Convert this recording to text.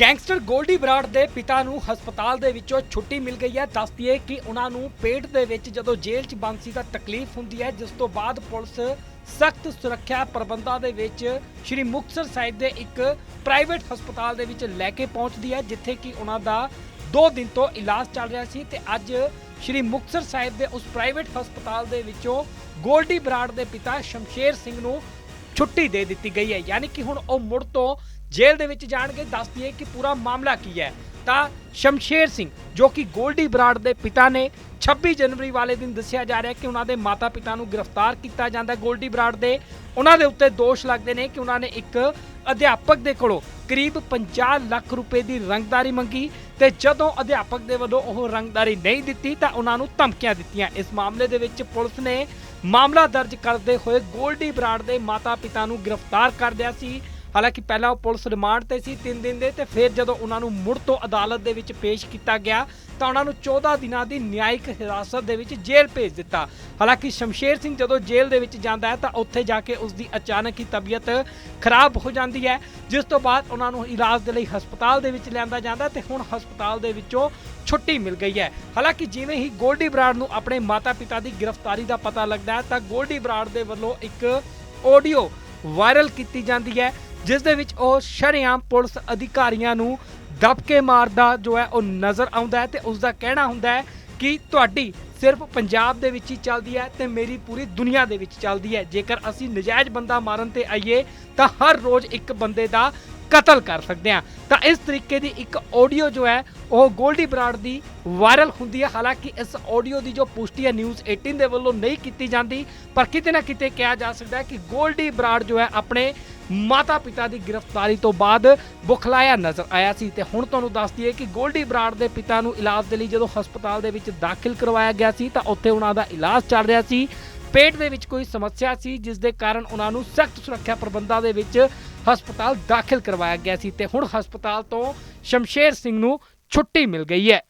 Gangster Goldy Brar ਦੇ ਪਿਤਾ ਨੂੰ ਹਸਪਤਾਲ ਦੇ ਵਿੱਚੋਂ ਛੁੱਟੀ ਮਿਲ ਗਈ ਹੈ। ਦੱਸਦੀਏ ਕਿ ਉਹਨਾਂ ਨੂੰ ਪੇਟ ਦੇ ਵਿੱਚ ਜਦੋਂ ਜੇਲ੍ਹ 'ਚ ਬੰਦ ਸੀ ਤਾਂ ਤਕਲੀਫ ਹੁੰਦੀ ਹੈ, ਜਿਸ ਤੋਂ ਬਾਅਦ ਪੁਲਿਸ ਸਖਤ ਸੁਰੱਖਿਆ ਪ੍ਰਬੰਧਾਂ ਦੇ ਵਿੱਚ ਸ਼੍ਰੀ ਮੁਕਤਸਰ ਸਾਹਿਬ ਦੇ ਇੱਕ ਪ੍ਰਾਈਵੇਟ ਹਸਪਤਾਲ ਦੇ ਵਿੱਚ ਲੈ ਕੇ ਪਹੁੰਚਦੀ ਹੈ, ਜਿੱਥੇ ਕਿ ਉਹਨਾਂ ਦਾ 2 ਦਿਨ ਤੋਂ ਇਲਾਜ ਚੱਲ ਰਿਹਾ ਸੀ ਤੇ ਅੱਜ ਸ਼੍ਰੀ ਮੁਕਤਸਰ ਸਾਹਿਬ ਦੇ ਉਸ ਪ੍ਰਾਈਵੇਟ ਹਸਪਤਾਲ ਦੇ ਵਿੱਚੋਂ ਗੋਲਡੀ ਬਰਾੜ ਦੇ ਪਿਤਾ ਸ਼ਮਸ਼ੇਰ ਸਿੰਘ ਨੂੰ ਛੁੱਟੀ ਦੇ ਦਿੱਤੀ ਗਈ ਹੈ। ਯਾਨੀ ਕਿ ਹੁਣ ਉਹ ਮੁੜ ਤੋਂ ਜੇਲ੍ਹ ਦੇ ਵਿੱਚ ਜਾਣਗੇ ਦੱਸਦੀ ਹੈ ਕਿ ਪੂਰਾ ਮਾਮਲਾ ਕੀ ਹੈ। ਤਾਂ ਸ਼ਮਸ਼ੇਰ ਸਿੰਘ, ਜੋ ਕਿ ਗੋਲਡੀ ਬਰਾੜ ਦੇ ਪਿਤਾ ਨੇ 26 ਜਨਵਰੀ ਵਾਲੇ ਦਿਨ ਦੱਸਿਆ ਜਾ ਰਿਹਾ ਕਿ ਉਹਨਾਂ ਦੇ ਮਾਤਾ-ਪਿਤਾ ਨੂੰ ਗ੍ਰਿਫਤਾਰ ਕੀਤਾ ਜਾਂਦਾ ਗੋਲਡੀ ਬਰਾੜ ਦੇ। ਉਹਨਾਂ ਦੇ ਉੱਤੇ ਦੋਸ਼ ਲੱਗਦੇ ਨੇ ਕਿ ਉਹਨਾਂ ਨੇ ਇੱਕ ਅਧਿਆਪਕ ਦੇ ਕੋਲੋਂ ਕਰੀਬ 50 ਲੱਖ ਰੁਪਏ ਦੀ ਰੰਗਦਾਰੀ ਮੰਗੀ ਤੇ ਜਦੋਂ ਅਧਿਆਪਕ ਦੇ ਵੱਲੋਂ ਉਹ ਰੰਗਦਾਰੀ ਨਹੀਂ ਦਿੱਤੀ ਤਾਂ ਉਹਨਾਂ ਨੂੰ ਧਮਕੀਆਂ ਦਿੱਤੀਆਂ। ਇਸ ਮਾਮਲੇ ਦੇ ਵਿੱਚ ਪੁਲਿਸ ਨੇ ਮਾਮਲਾ ਦਰਜ ਕਰਦੇ ਹੋਏ ਗੋਲਡੀ ਬਰਾੜ ਦੇ ਮਾਤਾ-ਪਿਤਾ ਨੂੰ ਗ੍ਰਿਫਤਾਰ ਕਰ ਲਿਆ ਸੀ। ਹਾਲਾਂਕਿ ਪਹਿਲਾਂ ਉਹ ਪੁਲਿਸ ਰਿਮਾਂਡ ਤੇ ਸੀ 3 ਦਿਨ ਦੇ ਤੇ ਫਿਰ ਜਦੋਂ ਉਹਨਾਂ ਨੂੰ ਮੁੜ ਤੋਂ ਅਦਾਲਤ ਦੇ ਵਿੱਚ ਪੇਸ਼ ਕੀਤਾ ਗਿਆ ਤਾਂ ਉਹਨਾਂ ਨੂੰ 14 ਦਿਨਾਂ ਦੀ ਨਿਆਇਕ ਹਿਰਾਸਤ ਦੇ ਵਿੱਚ ਜੇਲ੍ਹ ਭੇਜ ਦਿੱਤਾ। ਹਾਲਾਂਕਿ ਸ਼ਮਸ਼ੇਰ ਸਿੰਘ ਜਦੋਂ ਜੇਲ੍ਹ ਦੇ ਵਿੱਚ ਜਾਂਦਾ ਹੈ ਤਾਂ ਉੱਥੇ ਜਾ ਕੇ ਉਸ ਦੀ ਅਚਾਨਕ ਹੀ ਤਬੀਅਤ ਖਰਾਬ ਹੋ ਜਾਂਦੀ ਹੈ, ਜਿਸ ਤੋਂ ਬਾਅਦ ਉਹਨਾਂ ਨੂੰ ਇਲਾਜ ਦੇ ਲਈ ਹਸਪਤਾਲ ਦੇ ਵਿੱਚ ਲਿਆਂਦਾ ਜਾਂਦਾ ਤੇ ਹੁਣ ਹਸਪਤਾਲ ਦੇ ਵਿੱਚੋਂ ਛੁੱਟੀ ਮਿਲ ਗਈ ਹੈ। ਹਾਲਾਂਕਿ ਜਿਵੇਂ ਹੀ ਗੋਲਡੀ ਬਰਾੜ ਨੂੰ ਆਪਣੇ ਮਾਤਾ-ਪਿਤਾ ਦੀ ਗ੍ਰਿਫਤਾਰੀ ਦਾ ਪਤਾ ਲੱਗਦਾ ਹੈ ਤਾਂ ਗੋਲਡੀ ਬਰਾੜ ਦੇ ਵੱਲੋਂ ਇੱਕ ਆਡੀਓ ਵਾਇਰਲ ਕੀਤੀ ਜਾਂਦੀ ਹੈ। ਜਿਸ ਦੇ ਵਿੱਚ ਉਹ ਸ਼ਰੇਆਮ ਪੁਲਿਸ ਅਧਿਕਾਰੀਆਂ ਨੂੰ ਦਬਕੇ ਮਾਰਦਾ ਜੋ ਹੈ ਉਹ ਨਜ਼ਰ ਆਉਂਦਾ ਹੈ ਤੇ ਉਸ ਦਾ ਕਹਿਣਾ ਹੁੰਦਾ ਹੈ ਕਿ ਤੁਹਾਡੀ ਸਿਰਫ ਪੰਜਾਬ ਦੇ ਵਿੱਚ ਹੀ ਚੱਲਦੀ ਹੈ ਤੇ ਮੇਰੀ ਪੂਰੀ ਦੁਨੀਆ ਦੇ ਵਿੱਚ ਚੱਲਦੀ ਹੈ। ਜੇਕਰ ਅਸੀਂ ਨਜਾਇਜ਼ ਬੰਦਾ ਮਾਰਨ ਤੇ ਆਈਏ, ਤਾਂ ਹਰ ਰੋਜ਼ ਇੱਕ ਬੰਦੇ ਦਾ ਕਤਲ ਕਰ ਸਕਦੇ ਹਾਂ। ਤਾਂ ਇਸ ਤਰੀਕੇ ਦੀ ਇੱਕ ਆਡੀਓ ਜੋ ਹੈ, ਉਹ ਗੋਲਡੀ ਬਰਾੜ ਦੀ ਵਾਇਰਲ ਹੁੰਦੀ ਹੈ। ਹਾਲਾਂਕਿ ਇਸ ਆਡੀਓ ਦੀ ਜੋ ਪੁਸ਼ਟੀ ਹੈ ਨਿਊਜ਼ 18 ਦੇ ਵੱਲੋਂ ਨਹੀਂ ਕੀਤੀ ਜਾਂਦੀ, ਪਰ ਕਿਤੇ ਨਾ ਕਿਤੇ ਕਿਹਾ ਜਾ ਸਕਦਾ ਹੈ ਕਿ ਗੋਲਡੀ ਬਰਾੜ ਜੋ ਹੈ, ਆਪਣੇ ਮਾਤਾ ਪਿਤਾ ਦੀ ਗ੍ਰਿਫਤਾਰੀ ਤੋਂ ਬਾਅਦ ਬੁਖਲਾਇਆ ਨਜ਼ਰ ਆਇਆ ਸੀ ਤੇ ਹੁਣ ਤੁਹਾਨੂੰ ਦੱਸ ਦਈਏ ਕਿ ਗੋਲਡੀ ਬਰਾੜ ਦੇ ਪਿਤਾ ਨੂੰ ਇਲਾਜ ਦੇ ਲਈ ਜਦੋਂ ਹਸਪਤਾਲ ਦੇ ਵਿੱਚ ਦਾਖਲ ਕਰਵਾਇਆ ਗਿਆ ਸੀ ਤਾਂ ਉੱਥੇ ਉਹਨਾਂ ਦਾ ਇਲਾਜ ਚੱਲ ਰਿਹਾ ਸੀ। ਪੇਟ ਦੇ ਵਿੱਚ ਕੋਈ ਸਮੱਸਿਆ ਸੀ, ਜਿਸ ਦੇ ਕਾਰਨ ਉਹਨਾਂ ਨੂੰ ਸਖਤ ਸੁਰੱਖਿਆ ਪ੍ਰਬੰਧਾਂ ਦੇ ਵਿੱਚ ਹਸਪਤਾਲ ਦਾਖਲ ਕਰਵਾਇਆ ਗਿਆ ਸੀ ਤੇ ਹੁਣ ਹਸਪਤਾਲ ਤੋਂ ਸ਼ਮਸ਼ੇਰ ਸਿੰਘ ਨੂੰ ਛੁੱਟੀ ਮਿਲ ਗਈ ਹੈ।